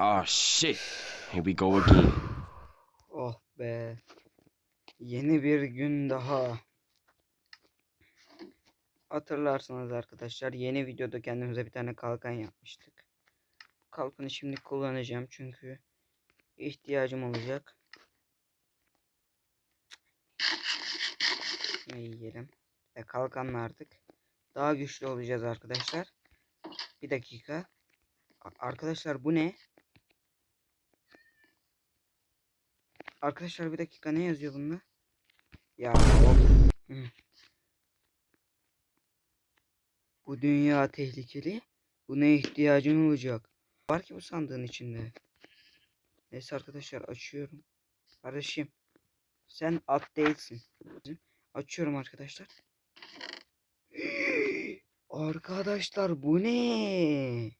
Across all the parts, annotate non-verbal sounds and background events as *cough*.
Oh shit. Here we go again. Oh be. Yeni bir gün daha. Hatırlarsanız arkadaşlar yeni videoda kendimize bir tane kalkan yapmıştık. Kalkanı şimdi kullanacağım çünkü ihtiyacım olacak. Ne yiyelim. E, kalkanla artık daha güçlü olacağız arkadaşlar. Bir dakika. Arkadaşlar bu ne? Arkadaşlar bir dakika ne yazıyor bunda? Ya. Bu dünya tehlikeli. Buna ihtiyacın olacak. Var ki bu sandığın içinde. Neyse arkadaşlar açıyorum. Kardeşim. Sen at değilsin. Açıyorum arkadaşlar. *gasps* Arkadaşlar bu ne?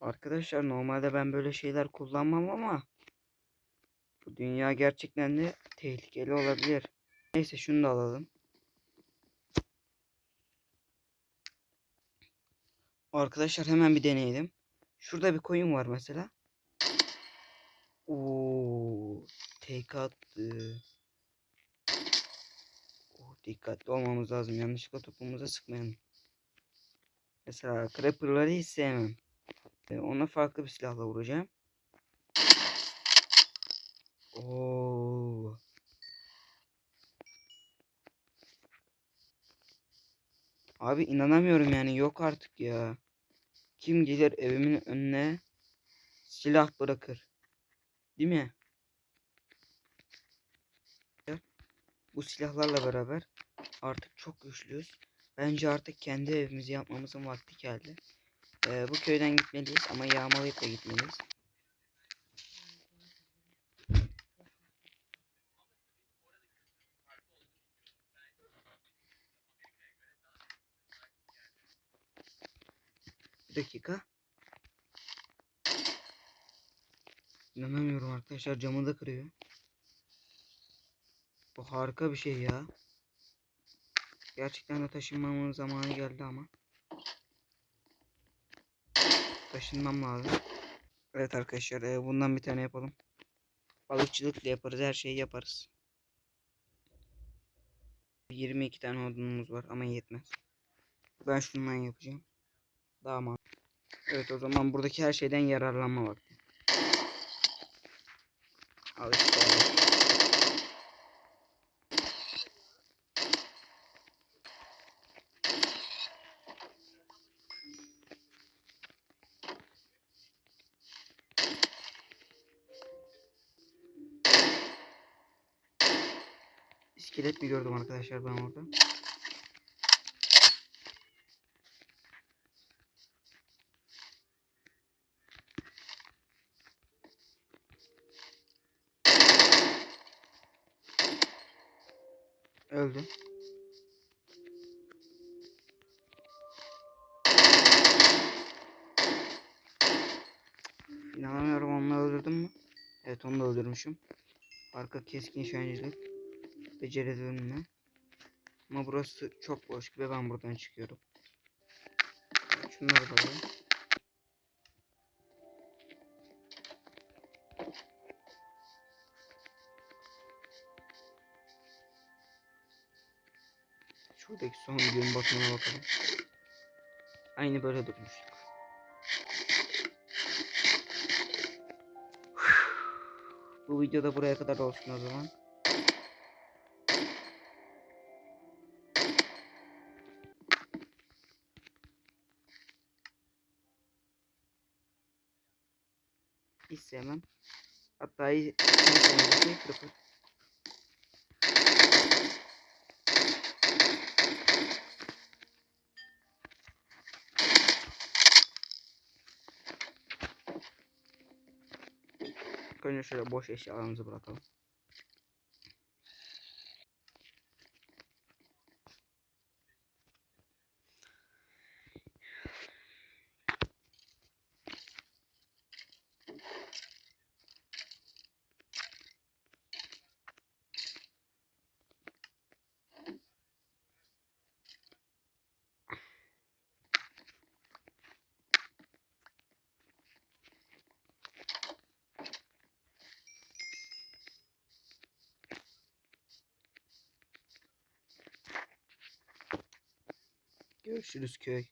Arkadaşlar normalde ben böyle şeyler kullanmam ama bu dünya gerçekten de tehlikeli olabilir. Neyse şunu da alalım. Arkadaşlar hemen bir deneyelim. Şurada bir koyun var mesela. Oo, tek attı. Oh, dikkatli olmamız lazım. Yanlışlıkla topumuza sıkmayalım. Mesela creeper'ları hiç sevmem. Ona farklı bir silahla vuracağım. Oo. Abi inanamıyorum yani yok artık ya. Kim gelir evimin önüne silah bırakır. Değil mi? Bu silahlarla beraber artık çok güçlüyüz. Bence artık kendi evimizi yapmamızın vakti geldi. Ee, bu köyden gitmeliyiz ama yağmalayıp da gitmeliyiz. Bir dakika. İnanamıyorum arkadaşlar camı da kırıyor. Bu harika bir şey ya. Gerçekten de taşınmamın zamanı geldi ama. Taşınmam lazım. Evet arkadaşlar e, bundan bir tane yapalım. Balıkçılık da yaparız her şeyi yaparız. 22 tane odunumuz var ama yetmez. Ben şundan yapacağım. Daha mantıklı. Evet o zaman buradaki her şeyden yararlanma vakti. Al işte. İskelet bir gördüm arkadaşlar ben orada. Öldü. İnanamıyorum onu öldürdüm mü? Evet onu da öldürmüşüm. Arka keskin şancılık. Beceri dönme. Ama burası çok boş gibi ben buradan çıkıyorum. Şunları da alayım. Şuradaki son gün batımına bakalım. Aynı böyle durmuştuk. Bu videoda buraya kadar olsun o zaman. Hiç sevmem. Hatta hiç. İlk Önce şöyle boş eşyalarımızı bırakalım. Görüşürüz köy.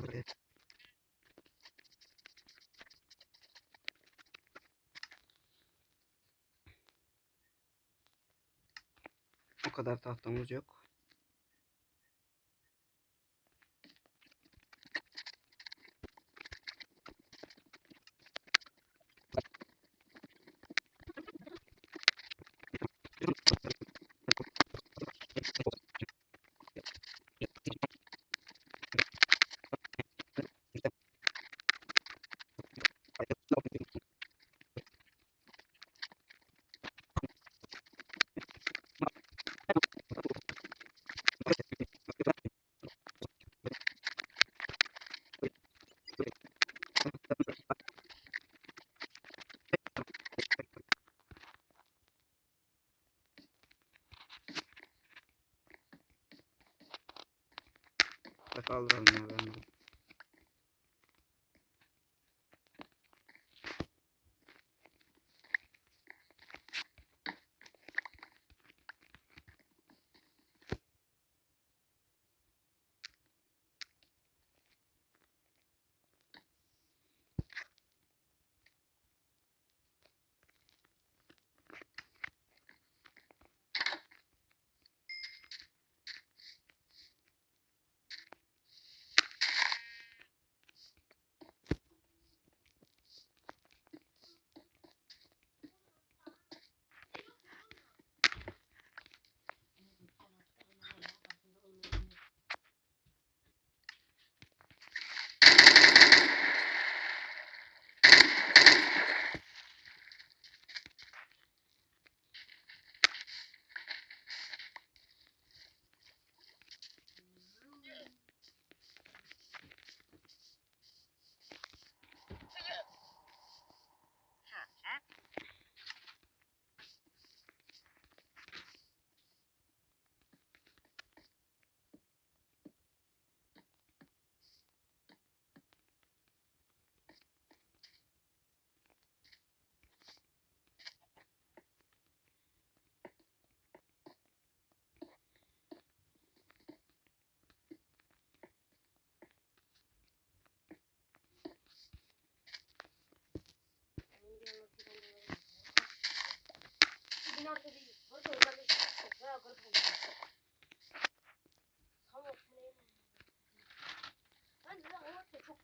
O kadar tahtamız yok. Da kaldıralım ya ben de.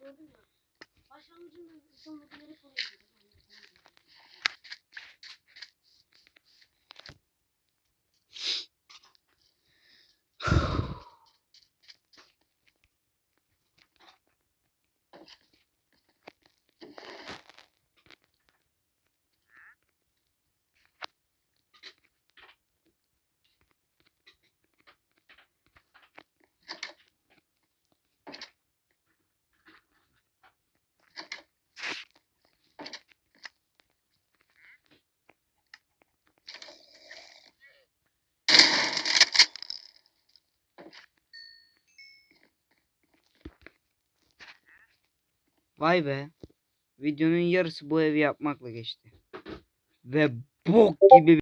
Gördüm ya. Başlangıcında sonundakileri soruyor. Vay be. Videonun yarısı bu evi yapmakla geçti. Ve bok gibi